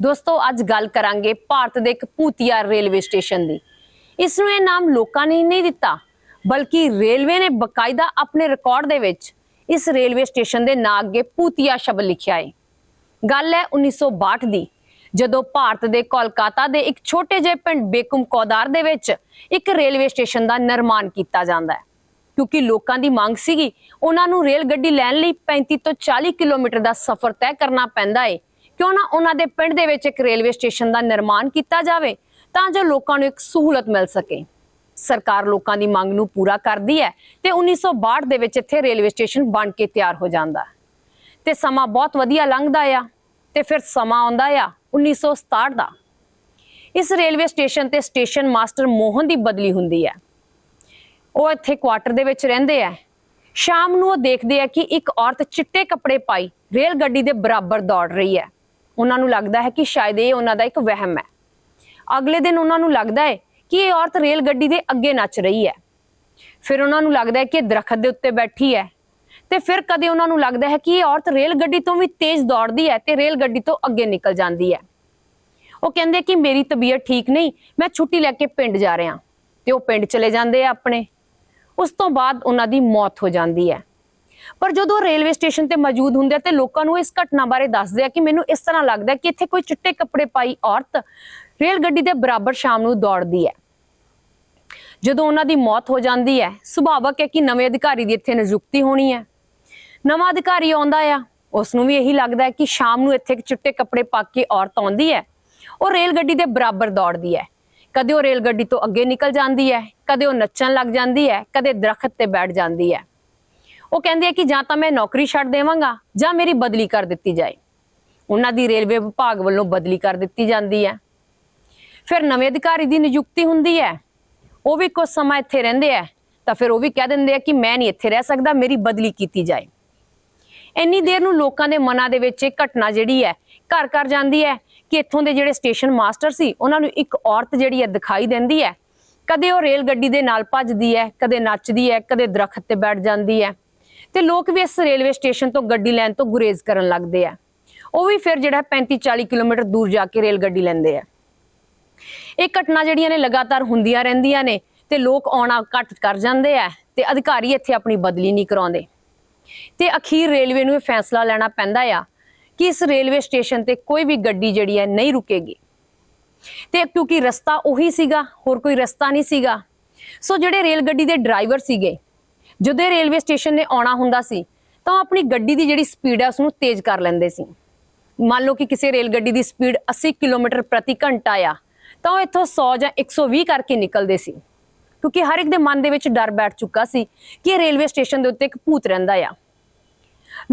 ਦੋਸਤੋ, ਅੱਜ ਗੱਲ ਕਰਾਂਗੇ ਭਾਰਤ ਦੇ ਇੱਕ ਭੂਤੀਆ ਰੇਲਵੇ ਸਟੇਸ਼ਨ ਦੀ। ਇਸ ਨੂੰ ਇਹ ਨਾਮ ਲੋਕਾਂ ਨੇ ਹੀ ਨਹੀਂ ਦਿੱਤਾ, ਬਲਕਿ ਰੇਲਵੇ ਨੇ ਬਕਾਇਦਾ ਆਪਣੇ ਰਿਕਾਰਡ ਦੇ ਵਿੱਚ ਇਸ ਰੇਲਵੇ ਸਟੇਸ਼ਨ ਦੇ ਨਾਂ ਅੱਗੇ ਭੂਤੀਆ ਸ਼ਬਦ ਲਿਖਿਆ ਹੈ ਗੱਲ ਹੈ 1962 ਦੀ, ਜਦੋਂ ਭਾਰਤ ਦੇ ਕੋਲਕਾਤਾ ਦੇ ਇੱਕ ਛੋਟੇ ਜਿਹੇ ਪਿੰਡ ਬੇਕੁਮ ਕੌਦਾਰ ਦੇ ਵਿੱਚ ਇੱਕ ਰੇਲਵੇ ਸਟੇਸ਼ਨ ਦਾ ਨਿਰਮਾਣ ਕੀਤਾ ਜਾਂਦਾ ਹੈ। ਕਿਉਂਕਿ ਲੋਕਾਂ ਦੀ ਮੰਗ ਸੀਗੀ, ਉਹਨਾਂ ਨੂੰ ਰੇਲ ਗੱਡੀ ਲੈਣ ਲਈ 35 ਤੋਂ 40 ਕਿਲੋਮੀਟਰ ਦਾ ਸਫ਼ਰ ਤੈਅ ਕਰਨਾ ਪੈਂਦਾ ਹੈ ਕਿਉਂ ਨਾ ਉਹਨਾਂ ਦੇ ਪਿੰਡ ਦੇ ਵਿੱਚ ਇੱਕ ਰੇਲਵੇ ਸਟੇਸ਼ਨ ਦਾ ਨਿਰਮਾਣ ਕੀਤਾ ਜਾਵੇ ਤਾਂ ਜੋ ਲੋਕਾਂ ਨੂੰ ਇੱਕ ਸਹੂਲਤ ਮਿਲ ਸਕੇ। ਸਰਕਾਰ ਲੋਕਾਂ ਦੀ ਮੰਗ ਨੂੰ ਪੂਰਾ ਕਰਦੀ ਹੈ ਤੇ 1962 ਦੇ ਵਿੱਚ ਇੱਥੇ ਰੇਲਵੇ ਸਟੇਸ਼ਨ ਬਣ ਕੇ ਤਿਆਰ ਹੋ ਜਾਂਦਾ ਹੈ। ਤੇ ਸਮਾਂ ਬਹੁਤ ਵਧੀਆ ਲੰਘਦਾ ਆ ਤੇ ਫਿਰ ਸਮਾਂ ਆਉਂਦਾ ਆ 1967 ਦਾ। ਇਸ ਰੇਲਵੇ ਸਟੇਸ਼ਨ ਤੇ ਸਟੇਸ਼ਨ ਮਾਸਟਰ ਮੋਹਨ ਦੀ ਬਦਲੀ ਹੁੰਦੀ ਹੈ। ਉਹ ਇੱਥੇ ਕੁਆਟਰ ਦੇ ਵਿੱਚ ਰਹਿੰਦੇ ਆ। ਸ਼ਾਮ ਨੂੰ ਉਹ ਦੇਖਦੇ ਆ ਕਿ ਇੱਕ ਔਰਤ ਚਿੱਟੇ ਕੱਪੜੇ ਪਾਈ ਰੇਲ ਗੱਡੀ ਦੇ ਬਰਾਬਰ ਦੌੜ ਰਹੀ ਹੈ। ਉਹਨਾਂ ਨੂੰ ਲੱਗਦਾ ਹੈ ਕਿ ਸ਼ਾਇਦ ਇਹ ਉਹਨਾਂ ਦਾ ਇੱਕ ਵਹਿਮ ਹੈ। ਅਗਲੇ ਦਿਨ ਉਹਨਾਂ ਨੂੰ ਲੱਗਦਾ ਹੈ ਕਿ ਇਹ ਔਰਤ ਰੇਲ ਗੱਡੀ ਦੇ ਅੱਗੇ ਨੱਚ ਰਹੀ ਹੈ। ਫਿਰ ਉਹਨਾਂ ਨੂੰ ਲੱਗਦਾ ਹੈ ਕਿ ਇਹ ਦਰਖਤ ਦੇ ਉੱਤੇ ਬੈਠੀ ਹੈ। ਤੇ ਫਿਰ ਕਦੇ ਉਹਨਾਂ ਨੂੰ ਲੱਗਦਾ ਹੈ ਕਿ ਇਹ ਔਰਤ ਰੇਲ ਗੱਡੀ ਤੋਂ ਵੀ ਤੇਜ਼ ਦੌੜਦੀ ਹੈ ਤੇ ਰੇਲ ਗੱਡੀ ਤੋਂ ਅੱਗੇ ਨਿਕਲ ਜਾਂਦੀ ਹੈ। ਉਹ ਕਹਿੰਦੇ ਕਿ ਮੇਰੀ ਤਬੀਅਤ ਠੀਕ ਨਹੀਂ, ਮੈਂ ਛੁੱਟੀ ਲੈ ਕੇ ਪਿੰਡ ਜਾ ਰਿਹਾ। ਤੇ ਉਹ ਪਿੰਡ ਚਲੇ ਜਾਂਦੇ ਆ ਆਪਣੇ। ਉਸ ਤੋਂ ਬਾਅਦ ਉਹਨਾਂ ਦੀ ਮੌਤ ਹੋ ਜਾਂਦੀ ਹੈ। ਪਰ ਜਦੋਂ ਉਹ ਰੇਲਵੇ ਸਟੇਸ਼ਨ ਤੇ ਮੌਜੂਦ ਹੁੰਦੇ ਆ ਤੇ ਲੋਕਾਂ ਨੂੰ ਇਸ ਘਟਨਾ ਬਾਰੇ ਦੱਸਦੇ ਆ ਕਿ ਮੈਨੂੰ ਇਸ ਤਰ੍ਹਾਂ ਲੱਗਦਾ ਕਿ ਇੱਥੇ ਕੋਈ ਚਿੱਟੇ ਕੱਪੜੇ ਪਾਈ ਔਰਤ ਰੇਲ ਗੱਡੀ ਦੇ ਬਰਾਬਰ ਸ਼ਾਮ ਨੂੰ ਦੌੜਦੀ ਹੈ। ਜਦੋਂ ਉਹਨਾਂ ਦੀ ਮੌਤ ਹੋ ਜਾਂਦੀ ਹੈ, ਸੁਭਾਵਕ ਹੈ ਕਿ ਨਵੇਂ ਅਧਿਕਾਰੀ ਦੀ ਇੱਥੇ ਨਿਯੁਕਤੀ ਹੋਣੀ ਹੈ। ਨਵਾਂ ਅਧਿਕਾਰੀ ਆਉਂਦਾ ਆ, ਉਸ ਨੂੰ ਵੀ ਇਹੀ ਲੱਗਦਾ ਹੈ ਕਿ ਸ਼ਾਮ ਨੂੰ ਇੱਥੇ ਇੱਕ ਚਿੱਟੇ ਕੱਪੜੇ ਪਾ ਕੇ ਔਰਤ ਆਉਂਦੀ ਹੈ, ਉਹ ਰੇਲ ਗੱਡੀ ਦੇ ਬਰਾਬਰ ਦੌੜਦੀ ਹੈ। ਕਦੇ ਉਹ ਰੇਲ ਗੱਡੀ ਤੋਂ ਅੱਗੇ ਨਿਕਲ ਜਾਂਦੀ ਹੈ, ਕਦੇ ਉਹ ਨੱਚਣ ਲੱਗ ਜਾਂਦੀ ਹੈ, ਕਦੇ ਦਰਖਤ ਤੇ ਬੈਠ ਜਾਂਦੀ ਹੈ। ਉਹ ਕਹਿੰਦੇ ਆ ਕਿ ਜਾਂ ਤਾਂ ਮੈਂ ਨੌਕਰੀ ਛੱਡ ਦੇਵਾਂਗਾ ਜਾਂ ਮੇਰੀ ਬਦਲੀ ਕਰ ਦਿੱਤੀ ਜਾਏ। ਉਹਨਾਂ ਦੀ ਰੇਲਵੇ ਵਿਭਾਗ ਵੱਲੋਂ ਬਦਲੀ ਕਰ ਦਿੱਤੀ ਜਾਂਦੀ ਹੈ। ਫਿਰ ਨਵੇਂ ਅਧਿਕਾਰੀ ਦੀ ਨਿਯੁਕਤੀ ਹੁੰਦੀ ਹੈ। ਉਹ ਵੀ ਕੁਝ ਸਮਾਂ ਇੱਥੇ ਰਹਿੰਦੇ ਆ ਤਾਂ ਫਿਰ ਉਹ ਵੀ ਕਹਿ ਦਿੰਦੇ ਆ ਕਿ ਮੈਂ ਨਹੀਂ ਇੱਥੇ ਰਹਿ ਸਕਦਾ, ਮੇਰੀ ਬਦਲੀ ਕੀਤੀ ਜਾਏ। ਇੰਨੀ ਦੇਰ ਨੂੰ ਲੋਕਾਂ ਦੇ ਮਨਾਂ ਦੇ ਵਿੱਚ ਇਹ ਘਟਨਾ ਜਿਹੜੀ ਹੈ, ਘਰ ਘਰ ਜਾਂਦੀ ਹੈ ਕਿ ਇੱਥੋਂ ਦੇ ਜਿਹੜੇ ਸਟੇਸ਼ਨ ਮਾਸਟਰ ਸੀ, ਉਹਨਾਂ ਨੂੰ ਇੱਕ ਔਰਤ ਜਿਹੜੀ ਹੈ ਦਿਖਾਈ ਦਿੰਦੀ ਹੈ। ਕਦੇ ਉਹ ਰੇਲ ਗੱਡੀ ਦੇ ਨਾਲ ਭੱਜਦੀ ਹੈ, ਕਦੇ ਨੱਚਦੀ ਹੈ, ਕਦੇ ਦਰਖਤ ਤੇ ਬੈਠ ਜਾਂਦੀ ਹੈ। ਤੇ ਲੋਕ ਵੀ ਇਸ ਰੇਲਵੇ ਸਟੇਸ਼ਨ ਤੋਂ ਗੱਡੀ ਲੈਣ ਤੋਂ ਗੁਰੇਜ਼ ਕਰਨ ਲੱਗਦੇ ਆ। ਉਹ ਵੀ ਫਿਰ ਜਿਹੜਾ 35 40 ਕਿਲੋਮੀਟਰ ਦੂਰ ਜਾ ਕੇ ਰੇਲ ਗੱਡੀ ਲੈਂਦੇ ਆ। ਇਹ ਘਟਨਾ ਜਿਹੜੀਆਂ ਨੇ ਲਗਾਤਾਰ ਹੁੰਦੀਆਂ ਰਹਿੰਦੀਆਂ ਨੇ ਤੇ ਲੋਕ ਆਉਣਾ ਘੱਟ ਕਰ ਜਾਂਦੇ ਆ ਤੇ ਅਧਿਕਾਰੀ ਇੱਥੇ ਆਪਣੀ ਬਦਲੀ ਨਹੀਂ ਕਰਾਉਂਦੇ। ਤੇ ਅਖੀਰ ਰੇਲਵੇ ਨੂੰ ਇਹ ਫੈਸਲਾ ਲੈਣਾ ਪੈਂਦਾ ਆ ਕਿ ਇਸ ਰੇਲਵੇ ਸਟੇਸ਼ਨ ਤੇ ਕੋਈ ਵੀ ਗੱਡੀ ਜਿਹੜੀ ਹੈ ਨਹੀਂ ਰੁਕੇਗੀ। ਤੇ ਕਿਉਂਕਿ ਰਸਤਾ ਉਹੀ ਸੀਗਾ, ਹੋਰ ਕੋਈ ਰਸਤਾ ਨਹੀਂ ਸੀਗਾ। ਸੋ ਜਿਹੜੇ ਰੇਲ ਗੱਡੀ ਦੇ ਡਰਾਈਵਰ ਸੀਗੇ ਜਦੋਂ ਇਹ ਰੇਲਵੇ ਸਟੇਸ਼ਨ ਨੇ ਆਉਣਾ ਹੁੰਦਾ ਸੀ, ਤਾਂ ਉਹ ਆਪਣੀ ਗੱਡੀ ਦੀ ਜਿਹੜੀ ਸਪੀਡ ਹੈ ਉਸ ਨੂੰ ਤੇਜ਼ ਕਰ ਲੈਂਦੇ ਸੀ। ਮੰਨ ਲਓ ਕਿ ਕਿਸੇ ਰੇਲ ਗੱਡੀ ਦੀ ਸਪੀਡ 80 ਕਿਲੋਮੀਟਰ ਪ੍ਰਤੀ ਘੰਟਾ ਆ, ਤਾਂ ਉਹ ਇੱਥੋਂ 100 ਜਾਂ 120 ਕਰਕੇ ਨਿਕਲਦੇ ਸੀ। ਕਿਉਂਕਿ ਹਰ ਇੱਕ ਦੇ ਮਨ ਦੇ ਵਿੱਚ ਡਰ ਬੈਠ ਚੁੱਕਾ ਸੀ ਕਿ ਇਹ ਰੇਲਵੇ ਸਟੇਸ਼ਨ ਦੇ ਉੱਤੇ ਇੱਕ ਭੂਤ ਰਹਿੰਦਾ ਆ।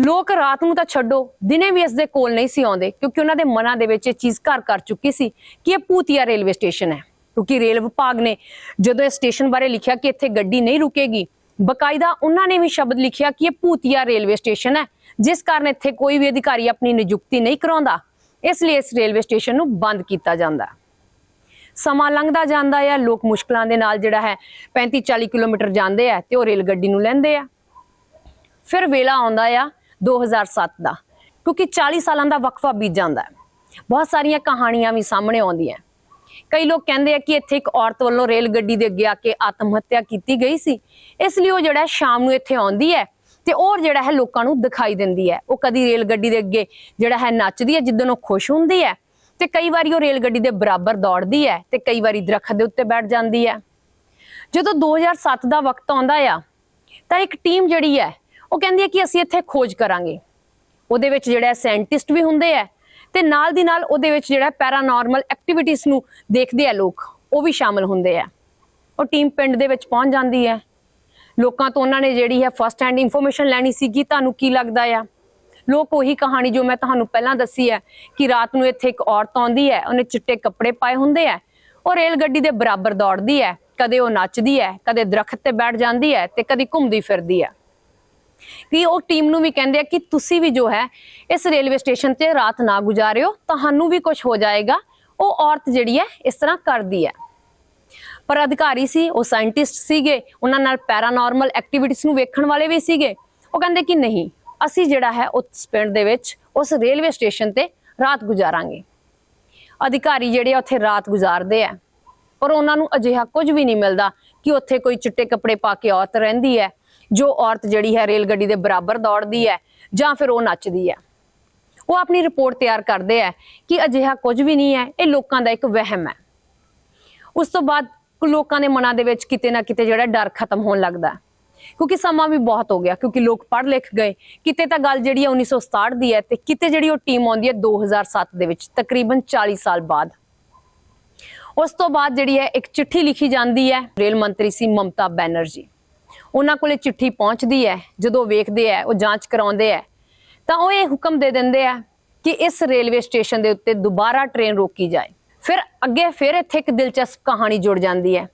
ਲੋਕ ਰਾਤ ਨੂੰ ਤਾਂ ਛੱਡੋ, ਦਿਨੇ ਵੀ ਇਸ ਦੇ ਕੋਲ ਨਹੀਂ ਸੀ ਆਉਂਦੇ, ਕਿਉਂਕਿ ਉਹਨਾਂ ਦੇ ਮਨਾਂ ਦੇ ਵਿੱਚ ਇਹ ਚੀਜ਼ ਘਰ ਕਰ ਚੁੱਕੀ ਸੀ ਕਿ ਇਹ ਭੂਤੀਆ ਰੇਲਵੇ ਸਟੇਸ਼ਨ ਹੈ। ਕਿਉਂਕਿ ਰੇਲ ਵਿਭਾਗ ਨੇ ਜਦੋਂ ਇਸ ਸਟੇਸ਼ਨ ਬਾਰੇ ਲਿਖਿਆ ਕਿ ਇੱਥੇ ਗੱਡੀ ਨਹੀਂ ਰੁਕੇਗੀ ਬਕਾਇਦਾ ਉਹਨਾਂ ਨੇ ਵੀ ਸ਼ਬਦ ਲਿਖਿਆ ਕਿ ਇਹ ਭੂਤੀਆ ਰੇਲਵੇ ਸਟੇਸ਼ਨ ਹੈ, ਜਿਸ ਕਾਰਨ ਇੱਥੇ ਕੋਈ ਵੀ ਅਧਿਕਾਰੀ ਆਪਣੀ ਨਿਯੁਕਤੀ ਨਹੀਂ ਕਰਾਉਂਦਾ। ਇਸ ਲਈ ਇਸ ਰੇਲਵੇ ਸਟੇਸ਼ਨ ਨੂੰ ਬੰਦ ਕੀਤਾ ਜਾਂਦਾ ਸਮਾਂ ਲੰਘਦਾ ਜਾਂਦਾ ਹੈ, ਲੋਕ ਮੁਸ਼ਕਲਾਂ ਦੇ ਨਾਲ ਜਿਹੜਾ ਹੈ 35 40 ਕਿਲੋਮੀਟਰ ਜਾਂਦੇ ਆ ਤੇ ਉਹ ਰੇਲ ਗੱਡੀ ਨੂੰ ਲੈਂਦੇ ਆ। ਫਿਰ ਵੇਲਾ ਆਉਂਦਾ ਆ 2007 ਦਾ, ਕਿਉਂਕਿ 40 ਸਾਲਾਂ ਦਾ ਵਕਫਾ ਬੀਤ ਜਾਂਦਾ ਹੈ। ਬਹੁਤ ਸਾਰੀਆਂ ਕਹਾਣੀਆਂ ਵੀ ਸਾਹਮਣੇ ਆਉਂਦੀਆਂ। ਕਈ ਲੋਕ ਕਹਿੰਦੇ ਆ ਕਿ ਇੱਥੇ ਇੱਕ ਔਰਤ ਵੱਲੋਂ ਰੇਲ ਗੱਡੀ ਦੇ ਅੱਗੇ ਆ ਕੇ ਆਤਮ ਹੱਤਿਆ ਕੀਤੀ ਗਈ ਸੀ। ਇਸ ਲਈ ਉਹ ਜਿਹੜਾ ਸ਼ਾਮ ਨੂੰ ਇੱਥੇ ਆਉਂਦੀ ਹੈ ਤੇ ਉਹ ਜਿਹੜਾ ਹੈ ਲੋਕਾਂ ਨੂੰ ਦਿਖਾਈ ਦਿੰਦੀ ਹੈ। ਉਹ ਕਦੀ ਰੇਲ ਗੱਡੀ ਦੇ ਅੱਗੇ ਜਿਹੜਾ ਹੈ ਨੱਚਦੀ ਹੈ, ਜਿੱਦਣ ਉਹ ਖੁਸ਼ ਹੁੰਦੀ ਹੈ ਤੇ ਕਈ ਵਾਰੀ ਉਹ ਰੇਲ ਗੱਡੀ ਦੇ ਬਰਾਬਰ ਦੌੜਦੀ ਹੈ ਤੇ ਕਈ ਵਾਰੀ ਦਰਖਤ ਦੇ ਉੱਤੇ ਬੈਠ ਜਾਂਦੀ ਹੈ। ਜਦੋਂ 2007 ਦਾ ਵਕਤ ਆਉਂਦਾ ਆ, ਤਾਂ ਇੱਕ ਟੀਮ ਜਿਹੜੀ ਹੈ, ਉਹ ਕਹਿੰਦੀ ਹੈ ਕਿ ਅਸੀਂ ਇੱਥੇ ਖੋਜ ਕਰਾਂਗੇ। ਉਹਦੇ ਵਿੱਚ ਜਿਹੜਾ ਸਾਇੰਟਿਸਟ ਵੀ ਹੁੰਦੇ ਆ ਤੇ ਨਾਲ ਦੀ ਨਾਲ ਉਹਦੇ ਵਿੱਚ ਜਿਹੜਾ ਪੈਰਾਨੋਰਮਲ ਐਕਟੀਵਿਟੀਜ਼ ਨੂੰ ਦੇਖਦੇ ਆ ਲੋਕ, ਉਹ ਵੀ ਸ਼ਾਮਲ ਹੁੰਦੇ ਆ। ਉਹ ਟੀਮ ਪਿੰਡ ਦੇ ਵਿੱਚ ਪਹੁੰਚ ਜਾਂਦੀ ਹੈ ਲੋਕਾਂ ਤੋਂ ਉਹਨਾਂ ਨੇ ਜਿਹੜੀ ਹੈ ਫਸਟ ਹੈਂਡ ਇਨਫੋਰਮੇਸ਼ਨ ਲੈਣੀ ਸੀਗੀ, ਤੁਹਾਨੂੰ ਕੀ ਲੱਗਦਾ ਆ? ਲੋਕ ਉਹੀ ਕਹਾਣੀ ਜੋ ਮੈਂ ਤੁਹਾਨੂੰ ਪਹਿਲਾਂ ਦੱਸੀ ਹੈ ਕਿ ਰਾਤ ਨੂੰ ਇੱਥੇ ਇੱਕ ਔਰਤ ਆਉਂਦੀ ਹੈ ਉਹਨੇ ਚਿੱਟੇ ਕੱਪੜੇ ਪਾਏ ਹੁੰਦੇ ਆ, ਉਹ ਰੇਲ ਗੱਡੀ ਦੇ ਬਰਾਬਰ ਦੌੜਦੀ ਹੈ ਕਦੇ ਉਹ ਨੱਚਦੀ ਹੈ ਕਦੇ ਦਰਖਤ ਤੇ ਬੈਠ ਜਾਂਦੀ ਹੈ ਤੇ ਕਦੀ ਘੁੰਮਦੀ ਫਿਰਦੀ ਹੈ ਕਿ ਉਹ ਟੀਮ ਨੂੰ ਵੀ ਕਹਿੰਦੇ ਆ ਕਿ ਤੁਸੀਂ ਵੀ ਜੋ ਹੈ ਇਸ ਰੇਲਵੇ ਸਟੇਸ਼ਨ ਤੇ ਰਾਤ ਨਾ ਗੁਜ਼ਾਰਿਓ, ਤੁਹਾਨੂੰ ਵੀ ਕੁਝ ਹੋ ਜਾਏਗਾ। ਉਹ ਔਰਤ ਜਿਹੜੀ ਹੈ, ਇਸ ਤਰ੍ਹਾਂ ਕਰਦੀ ਹੈ। ਪਰ ਅਧਿਕਾਰੀ ਸੀ, ਉਹ ਸਾਇੰਟਿਸਟ ਸੀਗੇ, ਉਹਨਾਂ ਨਾਲ ਪੈਰਾਨੋਰਮਲ ਐਕਟੀਵਿਟੀਜ਼ ਨੂੰ ਵੇਖਣ ਵਾਲੇ ਵੀ ਸੀਗੇ। ਉਹ ਕਹਿੰਦੇ ਕਿ ਨਹੀਂ, ਅਸੀਂ ਜਿਹੜਾ ਹੈ, ਉਸ ਪਿੰਡ ਦੇ ਵਿੱਚ, ਉਸ ਰੇਲਵੇ ਸਟੇਸ਼ਨ ਤੇ ਰਾਤ ਗੁਜ਼ਾਰਾਂਗੇ। ਅਧਿਕਾਰੀ ਜਿਹੜੇ ਆ, ਉੱਥੇ ਰਾਤ ਗੁਜ਼ਾਰਦੇ ਆ। ਪਰ ਉਹਨਾਂ ਨੂੰ ਅਜਿਹਾ ਕੁਝ ਵੀ ਨਹੀਂ ਮਿਲਦਾ ਕਿ ਉੱਥੇ ਕੋਈ ਚਿੱਟੇ ਕੱਪੜੇ ਪਾ ਕੇ ਔਰਤ ਰਹਿੰਦੀ ਹੈ। ਜੋ ਔਰਤ ਜਿਹੜੀ ਹੈ ਰੇਲ ਗੱਡੀ ਦੇ ਬਰਾਬਰ ਦੌੜਦੀ ਹੈ ਜਾਂ ਫਿਰ ਉਹ ਨੱਚਦੀ ਹੈ। ਉਹ ਆਪਣੀ ਰਿਪੋਰਟ ਤਿਆਰ ਕਰਦੇ ਆ ਕਿ ਅਜਿਹਾ ਕੁਝ ਵੀ ਨਹੀਂ ਹੈ, ਇਹ ਲੋਕਾਂ ਦਾ ਇੱਕ ਵਹਿਮ ਹੈ। ਉਸ ਤੋਂ ਬਾਅਦ ਲੋਕਾਂ ਦੇ ਮਨਾਂ ਦੇ ਵਿੱਚ ਕਿਤੇ ਨਾ ਕਿਤੇ ਜਿਹੜਾ ਡਰ ਖਤਮ ਹੋਣ ਲੱਗਦਾ ਕਿਉਂਕਿ ਸਮਾਂ ਵੀ ਬਹੁਤ ਹੋ ਗਿਆ, ਕਿਉਂਕਿ ਲੋਕ ਪੜ੍ਹ ਲਿਖ ਗਏ। ਕਿਤੇ ਤਾਂ ਗੱਲ ਜਿਹੜੀ ਹੈ 1967 ਦੀ ਹੈ ਤੇ ਕਿਤੇ ਜਿਹੜੀ ਉਹ ਟੀਮ ਆਉਂਦੀ ਹੈ 2007 ਦੇ ਵਿੱਚ, ਤਕਰੀਬਨ 40 ਸਾਲ ਬਾਅਦ। ਉਸ ਤੋਂ ਬਾਅਦ ਜਿਹੜੀ ਹੈ ਇੱਕ ਚਿੱਠੀ ਲਿਖੀ ਜਾਂਦੀ ਹੈ, ਰੇਲ ਮੰਤਰੀ ਸੀ ਮਮਤਾ ਬੈਨਰਜੀ। ਉਹਨਾਂ ਕੋਲੇ ਚਿੱਠੀ ਪਹੁੰਚਦੀ ਹੈ, ਜਦੋਂ ਵੇਖਦੇ ਆ ਉਹ ਜਾਂਚ ਕਰਾਉਂਦੇ ਆ ਤਾਂ ਉਹ ਇਹ ਹੁਕਮ ਦੇ ਦਿੰਦੇ ਆ ਕਿ ਇਸ ਰੇਲਵੇ ਸਟੇਸ਼ਨ ਦੇ ਉੱਤੇ ਦੁਬਾਰਾ ਟ੍ਰੇਨ ਰੋਕੀ ਜਾਏ। ਫਿਰ ਅੱਗੇ ਫਿਰ ਇੱਥੇ ਇੱਕ ਦਿਲਚਸਪ ਕਹਾਣੀ ਜੁੜ ਜਾਂਦੀ ਹੈ,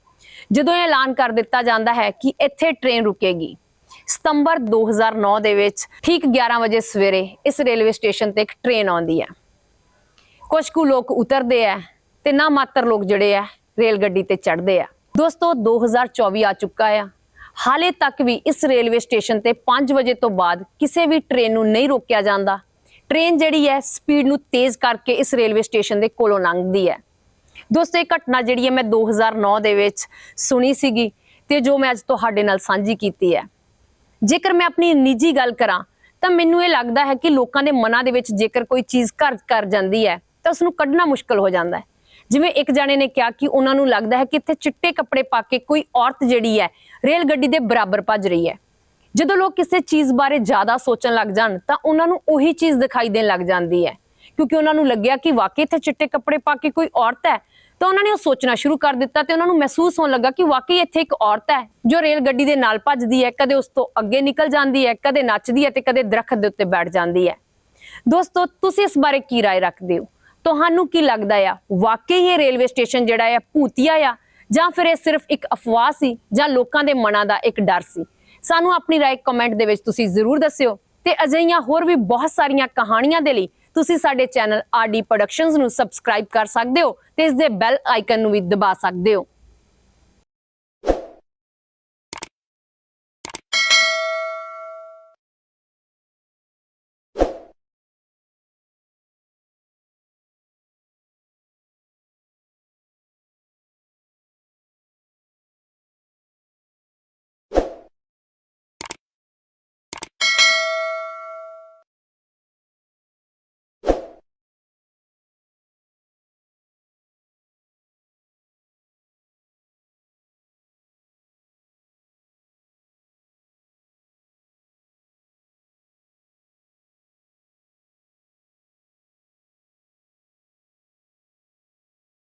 ਜਦੋਂ ਇਹ ਐਲਾਨ ਕਰ ਦਿੱਤਾ ਜਾਂਦਾ ਹੈ ਕਿ ਇੱਥੇ ਟ੍ਰੇਨ ਰੁਕੇਗੀ। ਸਤੰਬਰ 2009 ਦੇ ਵਿੱਚ ਠੀਕ 11 ਵਜੇ ਸਵੇਰੇ ਇਸ ਰੇਲਵੇ ਸਟੇਸ਼ਨ ਤੇ ਇੱਕ ਟ੍ਰੇਨ ਆਉਂਦੀ ਹੈ। ਕੁਝ ਕੁ ਲੋਕ ਉਤਰਦੇ ਆ ਤੇ ਨਾ ਮਾਤਰ ਲੋਕ ਜਿਹੜੇ ਆ ਰੇਲ ਗੱਡੀ ਤੇ ਚੜ੍ਹਦੇ ਆ ਦੋਸਤੋ 2024 ਆ ਚੁੱਕਾ ਆ। ਹਾਲੇ ਤੱਕ ਵੀ ਇਸ ਰੇਲਵੇ ਸਟੇਸ਼ਨ ਤੇ 5 ਵਜੇ ਤੋਂ ਬਾਅਦ ਕਿਸੇ ਵੀ ਟ੍ਰੇਨ ਨੂੰ ਨਹੀਂ ਰੋਕਿਆ ਜਾਂਦਾ। ਟ੍ਰੇਨ ਜਿਹੜੀ ਹੈ, ਸਪੀਡ ਨੂੰ ਤੇਜ਼ ਕਰਕੇ ਇਸ ਰੇਲਵੇ ਸਟੇਸ਼ਨ ਦੇ ਕੋਲੋਂ ਲੰਘਦੀ ਹੈ। ਦੋਸਤੋ, ਇਹ ਘਟਨਾ ਜਿਹੜੀ ਹੈ, ਮੈਂ 2009 ਦੇ ਵਿੱਚ ਸੁਣੀ ਸੀਗੀ ਤੇ ਜੋ ਮੈਂ ਅੱਜ ਤੁਹਾਡੇ ਨਾਲ ਸਾਂਝੀ ਕੀਤੀ ਹੈ। ਜੇਕਰ ਮੈਂ ਆਪਣੀ ਨਿੱਜੀ ਗੱਲ ਕਰਾਂ, ਤਾਂ ਮੈਨੂੰ ਇਹ ਲੱਗਦਾ ਹੈ ਕਿ ਲੋਕਾਂ ਦੇ ਮਨਾਂ ਦੇ ਵਿੱਚ ਜੇਕਰ ਕੋਈ ਚੀਜ਼ ਘਰ ਕਰ ਜਾਂਦੀ ਹੈ, ਤਾਂ ਉਸ ਨੂੰ ਕੱਢਣਾ ਮੁਸ਼ਕਲ ਹੋ ਜਾਂਦਾ ਹੈ। ਜਿਵੇਂ ਇੱਕ ਜਾਣੇ ਨੇ ਕਿਹਾ ਕਿ ਉਹਨਾਂ ਨੂੰ ਲੱਗਦਾ ਹੈ ਕਿ ਇੱਥੇ ਚਿੱਟੇ ਕੱਪੜੇ ਪਾ ਕੇ ਕੋਈ ਔਰਤ ਜਿਹੜੀ ਹੈ ਰੇਲ ਗੱਡੀ ਦੇ ਬਰਾਬਰ ਭੱਜ ਰਹੀ ਹੈ ਜਦੋਂ ਲੋਕ ਕਿਸੇ ਚੀਜ਼ ਬਾਰੇ ਜ਼ਿਆਦਾ ਸੋਚਣ ਲੱਗ ਜਾਣ ਤਾਂ ਉਹਨਾਂ ਨੂੰ ਉਹੀ ਚੀਜ਼ ਦਿਖਾਈ ਦੇਣ ਲੱਗ ਜਾਂਦੀ ਹੈ ਕਿਉਂਕਿ ਉਹਨਾਂ ਨੂੰ ਲੱਗਿਆ ਕਿ ਵਾਕਈ ਇੱਥੇ ਚਿੱਟੇ ਕੱਪੜੇ ਪਾ ਕੇ ਕੋਈ ਔਰਤ ਹੈ ਤਾਂ ਉਹਨਾਂ ਨੇ ਉਹ ਸੋਚਣਾ ਸ਼ੁਰੂ ਕਰ ਦਿੱਤਾ ਤੇ ਉਹਨਾਂ ਨੂੰ ਮਹਿਸੂਸ ਹੋਣ ਲੱਗਾ ਕਿ ਵਾਕਈ ਇੱਥੇ ਇੱਕ ਔਰਤ ਹੈ ਜੋ ਰੇਲ ਗੱਡੀ ਦੇ ਨਾਲ ਭੱਜਦੀ ਹੈ ਕਦੇ ਉਸ ਤੋਂ ਅੱਗੇ ਨਿਕਲ ਜਾਂਦੀ ਹੈ ਕਦੇ ਨੱਚਦੀ ਹੈ ਤੇ ਕਦੇ ਦਰਖਤ ਦੇ ਉੱਤੇ ਬੈਠ ਜਾਂਦੀ ਹੈ ਦੋਸਤੋ ਤੁਸੀਂ ਇਸ ਬਾਰੇ ਕੀ رائے ਰੱਖਦੇ ਹੋ ਤੁਹਾਨੂੰ ਕੀ ਲੱਗਦਾ ਆ? ਵਾਕਈ ਇਹ ਰੇਲਵੇ ਸਟੇਸ਼ਨ ਜਿਹੜਾ ਆ ਭੂਤੀਆ ਆ? ਜਾਂ ਫਿਰ ਇਹ ਸਿਰਫ ਇੱਕ ਅਫਵਾਹ ਸੀ ਜਾਂ ਲੋਕਾਂ ਦੇ ਮਨਾਂ ਦਾ ਇੱਕ ਡਰ ਸੀ? ਸਾਨੂੰ ਆਪਣੀ ਰਾਏ ਕਮੈਂਟ ਦੇ ਵਿੱਚ ਤੁਸੀਂ ਜ਼ਰੂਰ ਦੱਸਿਓ ਤੇ ਅਜਿਹੀਆਂ ਹੋਰ ਵੀ ਬਹੁਤ ਸਾਰੀਆਂ ਕਹਾਣੀਆਂ ਦੇ ਲਈ ਤੁਸੀਂ ਸਾਡੇ ਚੈਨਲ ਆਰਡੀ ਪ੍ਰੋਡਕਸ਼ਨਸ ਨੂੰ ਸਬਸਕ੍ਰਾਈਬ ਕਰ ਸਕਦੇ ਹੋ ਤੇ ਇਸ ਦੇ ਬੈਲ ਆਈਕਨ ਨੂੰ ਵੀ ਦਬਾ ਸਕਦੇ ਹੋ।